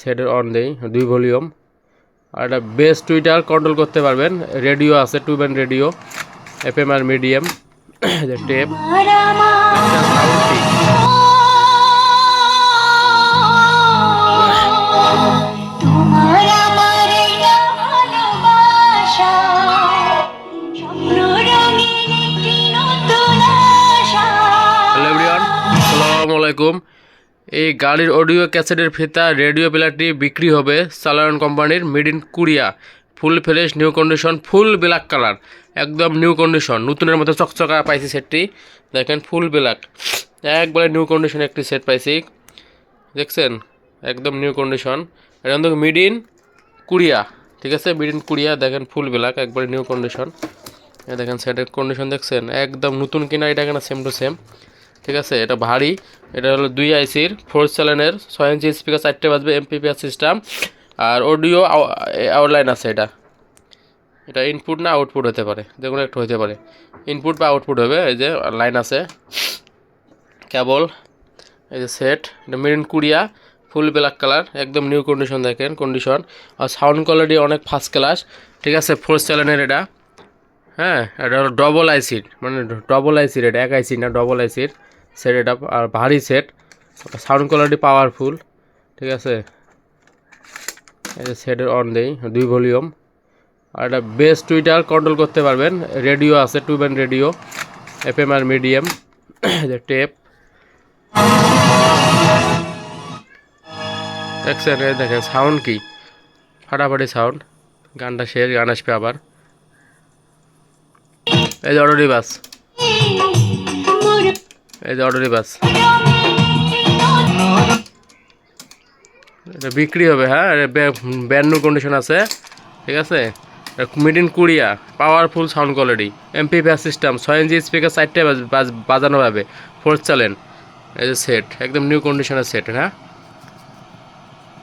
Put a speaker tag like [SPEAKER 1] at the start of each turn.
[SPEAKER 1] সেটের অন দেই দুই ভলিউম। আর এটা বেস টুইটার কন্ট্রোল করতে পারবেন। রেডিও আছে two band radio F M আর মিডিয়াম টেপ আসসালামু আলাইকুম। এই গাড়ির অডিও ক্যাসেটের ফিতা, রেডিও প্লেয়ারটি বিক্রি হবে সালায়ন কোম্পানির made in Korea. Full fresh, new condition, full black colour. একদম নিউ কন্ডিশন। নতুনের মতো চকচকা পাইছি সেটটি। দেখেন, ফুল ব্ল্যাক। একবারে নিউ কন্ডিশন একটি সেট পাইছি। দেখছেন? একদম নিউ কন্ডিশন। এটা কিন্তু মিড ইন কোরিয়া। ঠিক আছে? Made in Korea. দেখেন, ফুল ব্ল্যাক। একবারে নিউ কন্ডিশন। দেখেন, সেটের কন্ডিশন দেখছেন? একদম নতুন কিনা, এটা কিনা সেম টু সেম ঠিক আছে? এটা ভারী। এটা হলো দুই আইসির ফোর চ্যানেলের ছয় ইঞ্চি স্পিকার চারটে বাজবে এমপিপিআর সিস্টেম আর অডিও আউটলাইন আছে এটা। এটা ইনপুট না আউটপুট হতে পারে? যে কোনো একটা হতে পারে। ইনপুট বা আউটপুট হবে, এই যে লাইন আছে। কেবল, এই যে সেট এটা made in Korea full black colour একদম নিউ কন্ডিশন দেখেন কন্ডিশন আর সাউন্ড কোয়ালিটি অনেক ফার্স্ট ক্লাস ঠিক আছে? ফোর চ্যানেলের এটা। হ্যাঁ এটা হলো ডবল আইসির মানে ডবল আইসির এটা এক আইসি না ডবল আইসির সেট এটা আর ভারী সেট সাউন্ড কোয়ালিটি পাওয়ারফুল ঠিক আছে? যে সেটের অন দেই, দুই ভলিউম আর এটা বেস টুইটার কন্ট্রোল করতে পারবেন রেডিও আছে two band radio F M আর মিডিয়াম টেপ দেখছেন দেখেন সাউন্ড কি? ফাটাফাটি সাউন্ড গানটা শেষ গান আসবে আবার। এই যে অটোরি বাস। এই যে অটোরি বাস। এটা বিক্রি হবে হ্যাঁ? ব্যান্ড কন্ডিশন আছে, ঠিক আছে? Made in Korea powerful sound quality MP প্যাস সিস্টেম ছয় ইঞ্চি স্পিকার চারটে বাজ- বাজ- বাজানো হবে ফোর্থ চ্যালেন এই যে সেট একদম নিউ কন্ডিশনের সেট হ্যাঁ?